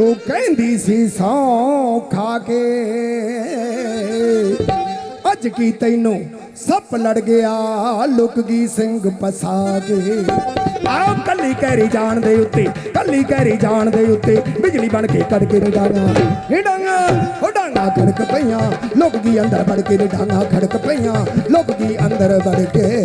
ਤੂੰ ਕਹਿੰਦੀ ਸੀ ਸੌ ਖਾ ਕੇ। ਅੱਜ ਕੀ ਤੈਨੂੰ ਸੱਪ ਲੜ ਗਿਆ, ਲੁਕ ਗਈ ਸਿੰਘ ਫਸਾ ਕੇ। ਆਓ ਕੱਲੀ ਕਹਿਰੀ ਜਾਣ ਦੇ ਉੱਤੇ, ਕੱਲੀ ਕਹਿਰੀ ਜਾਣ ਦੇ ਉੱਤੇ ਬਿਜਲੀ ਬਣ ਕੇ ਕੜਕੇ ਨੀ ਡਾਂਗਾ ਨੀ ਡਾਂਗਾ, ਉਹ ਡਾਂਗਾ ਖੜਕ ਪਈਆਂ, ਲੁਕ ਗਈ ਅੰਦਰ ਵੜ ਕੇ ਨੀ ਡਾਂਗਾ ਖੜਕ ਪਈਆਂ, ਲੁਕ ਗਈ ਅੰਦਰ ਵੜ ਕੇ।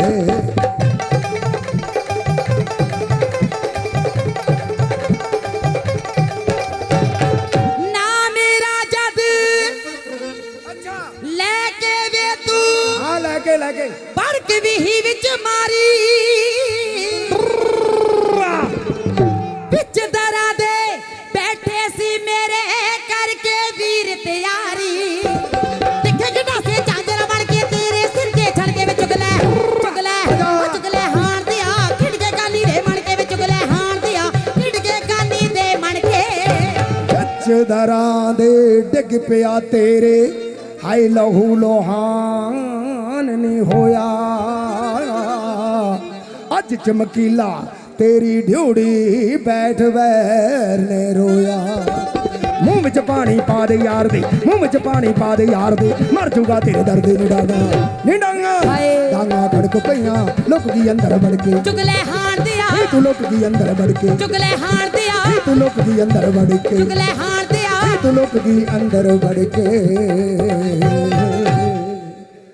ਲੈ ਕੇ ਲੈ ਕੇ। ਬੜਕ ਵਿਹੀ ਵਿੱਚ ਮਾਰੀ। ਵਿੱਚ ਦਰਾਂ ਦੇ ਬੈਠੇ ਸੀ ਮੇਰੇ ਕਰਕੇ ਵੀਰ ਤਿਆਰੀ। ਟਿੱਕੇ ਗਡਾਸੇ ਚਾਂਜਰ ਬਣ ਕੇ ਤੇਰੇ ਸਿਰ ਤੇ ਛੜ ਕੇ ਵਿੱਚ ਚੁਗਲੇ ਚੁਗਲੇ ਉਹ ਚੁਗਲੇ ਹਾਣ ਦਿਆ। ਖਿੜ ਕੇ ਗਾਨੀ ਦੇ ਮਣ ਕੇ ਵਿੱਚ ਚੁਗਲੇ ਹਾਣ ਦਿਆ। ਖਿੜ ਕੇ ਗਾਨੀ ਦੇ ਮਣ ਕੇ। ਦਰਾਂ ਦੇ ਡਿੱਗ ਪਿਆ ਤੇਰੇ। ਹਾਏ ਲਹੂ ਨਹੀਂ ਹੋਇਆ। ਅੱਜ ਚਮਕੀਲਾ ਤੇਰੀ ਢਿਉੜੀ ਬੈਠ ਵੈਰ ਨੇ ਰੋਇਆ। ਮੂੰਹ ਵਿੱਚ ਪਾਣੀ ਪਾ ਦੇ ਯਾਰ ਦੇ ਮੂੰਹ ਵਿੱਚ ਪਾਣੀ ਪਾ ਦੇ ਯਾਰ ਦੇ। ਮਰ ਜੂਗਾ ਤੇਰੇ ਦਰਦ ਨੀ ਡਾਂਗਾ ਨੀ ਡਾਂਗਾ ਖੜਕ ਪਈਆਂ ਲੁਕ ਗਈ ਅੰਦਰ ਵੜ ਕੇ। ਚੁਗਲੇ ਹਾਣ ਦਿਆ ਤੂੰ ਲੁਕ ਗਈ ਅੰਦਰ ਵੜ ਕੇ। ਚੁਗਲੇ ਹਾਣ ਦਿਆ ਤੂੰ ਲੁਕ ਗਈ ਅੰਦਰ ਵੜ ਕੇ। ਚੁਗਲੇ ਹਾਣ ਦਿਆ ਤੂੰ ਲੁਕ ਗਈ ਅੰਦਰ ਵੜ ਕੇ।